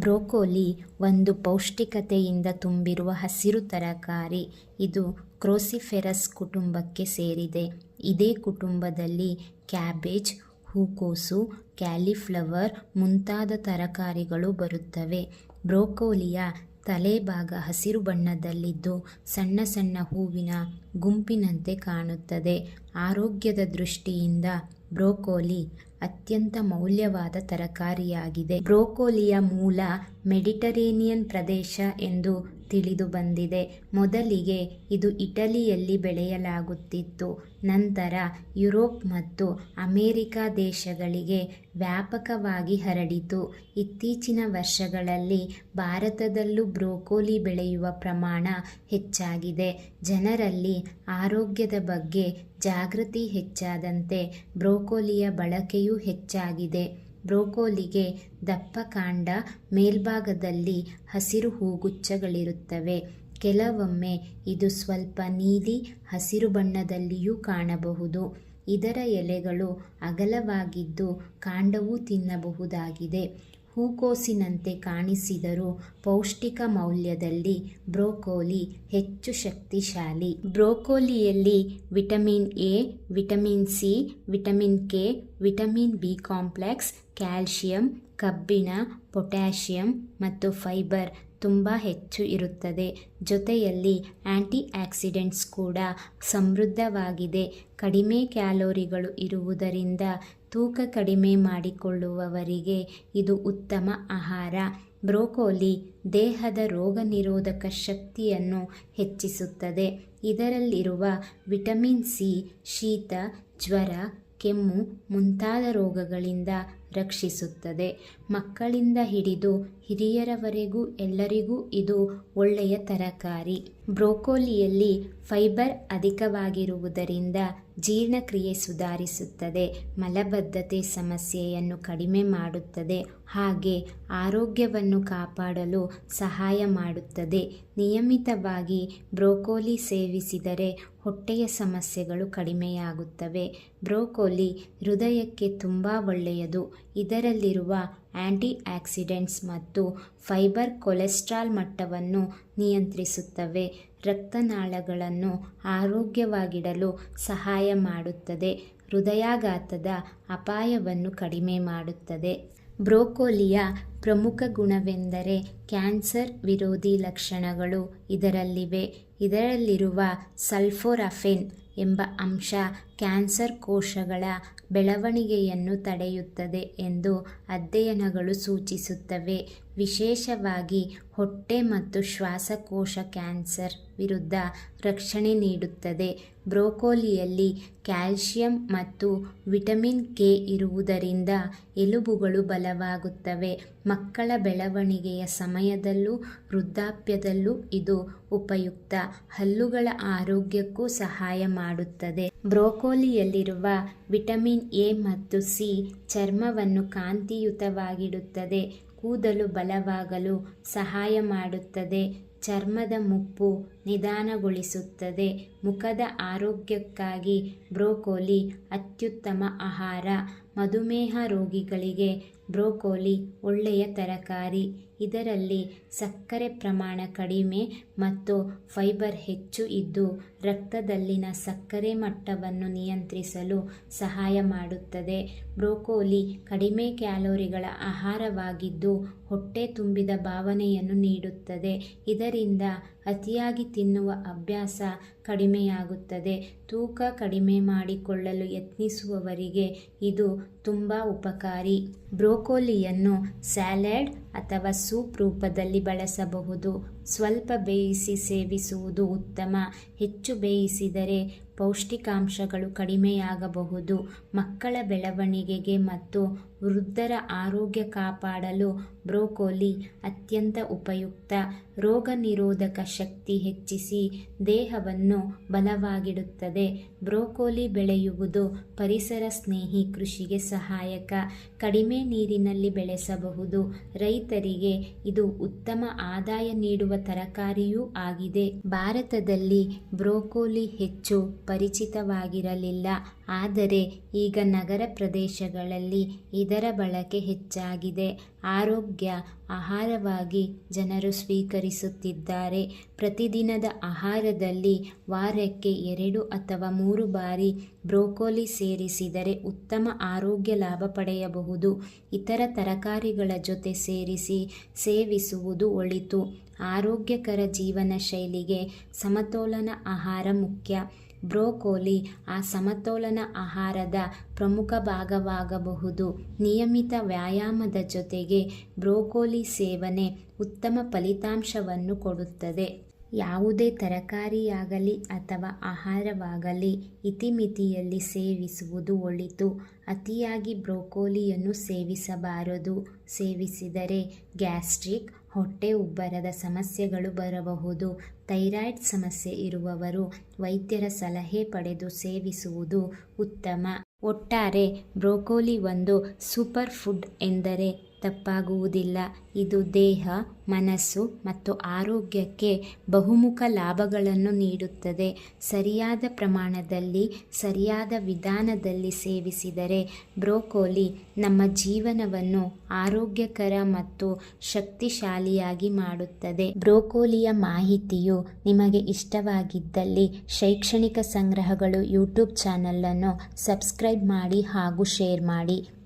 Broccoli ಒಂದು ಪೌಷ್ಟಿಕತೆಯಿಂದ ತುಂಬಿರುವ ಹಸಿರು ತರಕಾರಿ. ಇದು ಕ್ರೋಸಿಫೆರಸ್ ಕುಟುಂಬಕ್ಕೆ ಸೇರಿದೆ. ಇದೇ ಕುಟುಂಬದಲ್ಲಿ ಕ್ಯಾಬೇಜ್, ಹೂಕೋಸು, ಕ್ಯಾಲಿಫ್ಲವರ್ ಮುಂತಾದ ತರಕಾರಿಗಳು ಬರುತ್ತವೆ. ಬ್ರೋಕೋಲಿಯ ತಲೆಭಾಗ ಹಸಿರು ಬಣ್ಣದಲ್ಲಿದ್ದು ಸಣ್ಣ ಸಣ್ಣ ಹೂವಿನ ಗುಂಪಿನಂತೆ ಕಾಣುತ್ತದೆ. ಆರೋಗ್ಯದ ದೃಷ್ಟಿಯಿಂದ ಬ್ರೋಕೋಲಿ ಅತ್ಯಂತ ಮೌಲ್ಯವಾದ ತರಕಾರಿಯಾಗಿದೆ. ಬ್ರೋಕೋಲಿಯ ಮೂಲ ಮೆಡಿಟರೇನಿಯನ್ ಪ್ರದೇಶ ಎಂದು ತಿಳಿದು ಬಂದಿದೆ. ಮೊದಲಿಗೆ ಇದು ಇಟಲಿಯಲ್ಲಿ ಬೆಳೆಯಲಾಗುತ್ತಿತ್ತು. ನಂತರ ಯುರೋಪ್ ಮತ್ತು ಅಮೇರಿಕ ದೇಶಗಳಿಗೆ ವ್ಯಾಪಕವಾಗಿ ಹರಡಿತು. ಇತ್ತೀಚಿನ ವರ್ಷಗಳಲ್ಲಿ ಭಾರತದಲ್ಲೂ ಬ್ರೋಕೋಲಿ ಬೆಳೆಯುವ ಪ್ರಮಾಣ ಹೆಚ್ಚಾಗಿದೆ. ಜನರಲ್ಲಿ ಆರೋಗ್ಯದ ಬಗ್ಗೆ ಜಾಗೃತಿ ಹೆಚ್ಚಾದಂತೆ ಬ್ರೋಕೋಲಿಯ ಬಳಕೆಯೂ ಹೆಚ್ಚಾಗಿದೆ. ಬ್ರೋಕೋಲಿಗೆ ದಪ್ಪ ಕಾಂಡ ಮೇಲ್ಭಾಗದಲ್ಲಿ ಹಸಿರು ಹೂಗುಚ್ಛಗಳಿರುತ್ತವೆ. ಕೆಲವೊಮ್ಮೆ ಇದು ಸ್ವಲ್ಪ ನೀಲಿ, ಹಸಿರು ಬಣ್ಣದಲ್ಲಿಯೂ ಕಾಣಬಹುದು. ಇದರ ಎಲೆಗಳು ಅಗಲವಾಗಿದ್ದು ಕಾಂಡವೂ ತಿನ್ನಬಹುದಾಗಿದೆ. ಹೂಕೋಸಿನಂತೆ ಕಾಣಿಸಿದರೂ ಪೌಷ್ಟಿಕ ಮೌಲ್ಯದಲ್ಲಿ ಬ್ರೋಕೋಲಿ ಹೆಚ್ಚು ಶಕ್ತಿಶಾಲಿ. ಬ್ರೋಕೋಲಿಯಲ್ಲಿ vitamin A, vitamin C, vitamin K, vitamin B complex, calcium, ಕಬ್ಬಿಣ, ಪೊಟ್ಯಾಷಿಯಂ ಮತ್ತು ಫೈಬರ್ ತುಂಬ ಹೆಚ್ಚು ಇರುತ್ತದೆ. ಜೊತೆಯಲ್ಲಿ ಆ್ಯಂಟಿ ಆಕ್ಸಿಡೆಂಟ್ಸ್ ಕೂಡ ಸಮೃದ್ಧವಾಗಿದೆ. ಕಡಿಮೆ ಕ್ಯಾಲೋರಿಗಳು ಇರುವುದರಿಂದ ತೂಕ ಕಡಿಮೆ ಮಾಡಿಕೊಳ್ಳುವವರಿಗೆ ಇದು ಉತ್ತಮ ಆಹಾರ. ಬ್ರೋಕೋಲಿ ದೇಹದ ರೋಗ ನಿರೋಧಕ ಶಕ್ತಿಯನ್ನು ಹೆಚ್ಚಿಸುತ್ತದೆ. ಇದರಲ್ಲಿರುವ ವಿಟಮಿನ್ ಸಿ, ಶೀತ, ಜ್ವರ, ಕೆಮ್ಮು ಮುಂತಾದ ರೋಗಗಳಿಂದ ರಕ್ಷಿಸುತ್ತದೆ. ಮಕ್ಕಳಿಂದ ಹಿಡಿದು ಹಿರಿಯರವರೆಗೂ ಎಲ್ಲರಿಗೂ ಇದು ಒಳ್ಳೆಯ ತರಕಾರಿ. ಬ್ರೋಕೋಲಿಯಲ್ಲಿ ಫೈಬರ್ ಅಧಿಕವಾಗಿರುವುದರಿಂದ ಜೀರ್ಣಕ್ರಿಯೆ ಸುಧಾರಿಸುತ್ತದೆ. ಮಲಬದ್ಧತೆ ಸಮಸ್ಯೆಯನ್ನು ಕಡಿಮೆ ಮಾಡುತ್ತದೆ. ಹಾಗೆ ಆರೋಗ್ಯವನ್ನು ಕಾಪಾಡಲು ಸಹಾಯ ಮಾಡುತ್ತದೆ. ನಿಯಮಿತವಾಗಿ ಬ್ರೋಕೋಲಿ ಸೇವಿಸಿದರೆ ಹೊಟ್ಟೆಯ ಸಮಸ್ಯೆಗಳು ಕಡಿಮೆಯಾಗುತ್ತವೆ. ಬ್ರೋಕೋಲಿ ಹೃದಯಕ್ಕೆ ತುಂಬ ಒಳ್ಳೆಯದು. ಇದರಲ್ಲಿರುವ ಆ್ಯಂಟಿ ಆಕ್ಸಿಡೆಂಟ್ಸ್ ಮತ್ತು ಫೈಬರ್ ಕೊಲೆಸ್ಟ್ರಾಲ್ ಮಟ್ಟವನ್ನು ನಿಯಂತ್ರಿಸುತ್ತವೆ. ರಕ್ತನಾಳಗಳನ್ನು ಆರೋಗ್ಯವಾಗಿಡಲು ಸಹಾಯ ಮಾಡುತ್ತದೆ. ಹೃದಯಾಘಾತದ ಅಪಾಯವನ್ನು ಕಡಿಮೆ ಮಾಡುತ್ತದೆ. ಬ್ರೋಕೋಲಿಯ ಪ್ರಮುಖ ಗುಣವೆಂದರೆ ಕ್ಯಾನ್ಸರ್ ವಿರೋಧಿ ಲಕ್ಷಣಗಳು ಇದರಲ್ಲಿವೆ. ಇದರಲ್ಲಿರುವ ಸಲ್ಫೋರಫೆನ್ ಎಂಬ ಅಂಶ ಕ್ಯಾನ್ಸರ್ ಕೋಶಗಳ ಬೆಳವಣಿಗೆಯನ್ನು ತಡೆಯುತ್ತದೆ ಎಂದು ಅಧ್ಯಯನಗಳು ಸೂಚಿಸುತ್ತವೆ. ವಿಶೇಷವಾಗಿ ಹೊಟ್ಟೆ ಮತ್ತು ಶ್ವಾಸಕೋಶ ಕ್ಯಾನ್ಸರ್ ವಿರುದ್ಧ ರಕ್ಷಣೆ ನೀಡುತ್ತದೆ. ಬ್ರೋಕೋಲಿಯಲ್ಲಿ ಕ್ಯಾಲ್ಶಿಯಂ ಮತ್ತು ವಿಟಮಿನ್ ಕೆ ಇರುವುದರಿಂದ ಎಲುಬುಗಳು ಬಲವಾಗುತ್ತವೆ. ಮಕ್ಕಳ ಬೆಳವಣಿಗೆಯ ಸಮಯದಲ್ಲೂ ವೃದ್ಧಾಪ್ಯದಲ್ಲೂ ಇದು ಉಪಯುಕ್ತ ಹಲ್ಲುಗಳ ಆರೋಗ್ಯಕ್ಕೂ ಸಹಾಯ ಮಾಡುತ್ತದೆ. ಬ್ರೋಕೋಲಿಯಲ್ಲಿರುವ ವಿಟಮಿನ್ ಎ ಮತ್ತು ಸಿ ಚರ್ಮವನ್ನು ಕಾಂತಿಯುತವಾಗಿಡುತ್ತದೆ. ಕೂದಲು ಬಲವಾಗಲು ಸಹಾಯ ಮಾಡುತ್ತದೆ. ಚರ್ಮದ ಮುಪ್ಪು ನಿಧಾನಗೊಳಿಸುತ್ತದೆ. ಮುಖದ ಆರೋಗ್ಯಕ್ಕಾಗಿ ಬ್ರೋಕೋಲಿ ಅತ್ಯುತ್ತಮ ಆಹಾರ. ಮಧುಮೇಹ ರೋಗಿಗಳಿಗೆ ಬ್ರೋಕೋಲಿ ಒಳ್ಳೆಯ ತರಕಾರಿ. ಇದರಲ್ಲಿ ಸಕ್ಕರೆ ಪ್ರಮಾಣ ಕಡಿಮೆ ಮತ್ತು ಫೈಬರ್ ಹೆಚ್ಚು ಇದ್ದು ರಕ್ತದಲ್ಲಿನ ಸಕ್ಕರೆ ಮಟ್ಟವನ್ನು ನಿಯಂತ್ರಿಸಲು ಸಹಾಯ ಮಾಡುತ್ತದೆ. ಬ್ರೋಕೋಲಿ ಕಡಿಮೆ ಕ್ಯಾಲೋರಿಗಳ ಆಹಾರವಾಗಿದ್ದು ಹೊಟ್ಟೆ ತುಂಬಿದ ಭಾವನೆಯನ್ನು ನೀಡುತ್ತದೆ. ಇದರಿಂದ ಅತಿಯಾಗಿ ತಿನ್ನುವ ಅಭ್ಯಾಸ ಕಡಿಮೆಯಾಗುತ್ತದೆ. ತೂಕ ಕಡಿಮೆ ಮಾಡಿಕೊಳ್ಳಲು ಯತ್ನಿಸುವವರಿಗೆ ಇದು ತುಂಬ ಉಪಕಾರಿ. ಬ್ರೋಕೋಲಿಯನ್ನು ಸ್ಯಾಲಡ್ ಅಥವಾ ಸೂಪ್ ರೂಪದಲ್ಲಿ ಬಳಸಬಹುದು. ಸ್ವಲ್ಪ ಬೇಯಿಸಿ ಸೇವಿಸುವುದು ಉತ್ತಮ. ಹೆಚ್ಚು ಬೇಯಿಸಿದರೆ ಪೌಷ್ಟಿಕಾಂಶಗಳು ಕಡಿಮೆಯಾಗಬಹುದು. ಮಕ್ಕಳ ಬೆಳವಣಿಗೆಗೆ ಮತ್ತು ವೃದ್ಧರ ಆರೋಗ್ಯ ಕಾಪಾಡಲು ಬ್ರೋಕೋಲಿ ಅತ್ಯಂತ ಉಪಯುಕ್ತ. ರೋಗ ನಿರೋಧಕ ಶಕ್ತಿ ಹೆಚ್ಚಿಸಿ ದೇಹವನ್ನು ಬಲವಾಗಿಡುತ್ತದೆ. ಬ್ರೋಕೋಲಿ ಬೆಳೆಯುವುದು ಪರಿಸರ ಸ್ನೇಹಿ ಕೃಷಿಗೆ ಸಹಾಯಕ. ಕಡಿಮೆ ನೀರಿನಲ್ಲಿ ಬೆಳೆಸಬಹುದು. ರೈತರಿಗೆ ಇದು ಉತ್ತಮ ಆದಾಯ ನೀಡುವ ತರಕಾರಿಯೂ ಆಗಿದೆ. ಭಾರತದಲ್ಲಿ ಬ್ರೋಕೋಲಿ ಹೆಚ್ಚು ಪರಿಚಿತವಾಗಿರಲಿಲ್ಲ. ಆದರೆ ಈಗ ನಗರ ಪ್ರದೇಶಗಳಲ್ಲಿ ಇದರ ಬಳಕೆ ಹೆಚ್ಚಾಗಿದೆ. ಆರೋಗ್ಯ, ಆಹಾರವಾಗಿ ಜನರು ಸ್ವೀಕರಿಸುತ್ತಿದ್ದಾರೆ. ಪ್ರತಿದಿನದ ಆಹಾರದಲ್ಲಿ ವಾರಕ್ಕೆ ಎರಡು ಅಥವಾ ಮೂರು ಬಾರಿ ಬ್ರೋಕೋಲಿ ಸೇರಿಸಿದರೆ ಉತ್ತಮ ಆರೋಗ್ಯ ಲಾಭ ಪಡೆಯಬಹುದು. ಇತರ ತರಕಾರಿಗಳ ಜೊತೆ ಸೇರಿಸಿ ಸೇವಿಸುವುದು ಒಳಿತು. ಆರೋಗ್ಯಕರ ಜೀವನ ಶೈಲಿಗೆ ಸಮತೋಲನ ಆಹಾರ ಮುಖ್ಯ. ಬ್ರೋಕೋಲಿ ಆ ಸಮತೋಲನ ಆಹಾರದ ಪ್ರಮುಖ ಭಾಗವಾಗಬಹುದು. ನಿಯಮಿತ ವ್ಯಾಯಾಮದ ಜೊತೆಗೆ ಬ್ರೋಕೋಲಿ ಸೇವನೆ ಉತ್ತಮ ಫಲಿತಾಂಶವನ್ನು ಕೊಡುತ್ತದೆ. ಯಾವುದೇ ತರಕಾರಿಯಾಗಲಿ ಅಥವಾ ಆಹಾರವಾಗಲಿ ಇತಿಮಿತಿಯಲ್ಲಿ ಸೇವಿಸುವುದು ಒಳಿತು. ಅತಿಯಾಗಿ ಬ್ರೋಕೋಲಿಯನ್ನು ಸೇವಿಸಬಾರದು. ಸೇವಿಸಿದರೆ ಗ್ಯಾಸ್ಟ್ರಿಕ್, ಹೊಟ್ಟೆ ಉಬ್ಬರದ ಸಮಸ್ಯೆಗಳು ಬರಬಹುದು. ಥೈರಾಯ್ಡ್ ಸಮಸ್ಯೆ ಇರುವವರು ವೈದ್ಯರ ಸಲಹೆ ಪಡೆದು ಸೇವಿಸುವುದು ಉತ್ತಮ. ಒಟ್ಟಾರೆ ಬ್ರೋಕೋಲಿ ಒಂದು ಸೂಪರ್ ಫುಡ್ ಎಂದರೆ ತಪ್ಪಾಗುವುದಿಲ್ಲ. ಇದು ದೇಹ, ಮನಸ್ಸು ಮತ್ತು ಆರೋಗ್ಯಕ್ಕೆ ಬಹುಮುಖ ಲಾಭಗಳನ್ನು ನೀಡುತ್ತದೆ. ಸರಿಯಾದ ಪ್ರಮಾಣದಲ್ಲಿ, ಸರಿಯಾದ ವಿಧಾನದಲ್ಲಿ ಸೇವಿಸಿದರೆ ಬ್ರೋಕೋಲಿ ನಮ್ಮ ಜೀವನವನ್ನು ಆರೋಗ್ಯಕರ ಮತ್ತು ಶಕ್ತಿಶಾಲಿಯಾಗಿ ಮಾಡುತ್ತದೆ. ಬ್ರೋಕೋಲಿಯ ಮಾಹಿತಿಯು ನಿಮಗೆ ಇಷ್ಟವಾಗಿದ್ದಲ್ಲಿ ಶೈಕ್ಷಣಿಕ ಸಂಗ್ರಹಗಳು ಯೂಟ್ಯೂಬ್ ಚಾನಲನ್ನು ಸಬ್ಸ್ಕ್ರೈಬ್ ಮಾಡಿ ಹಾಗೂ ಶೇರ್ ಮಾಡಿ.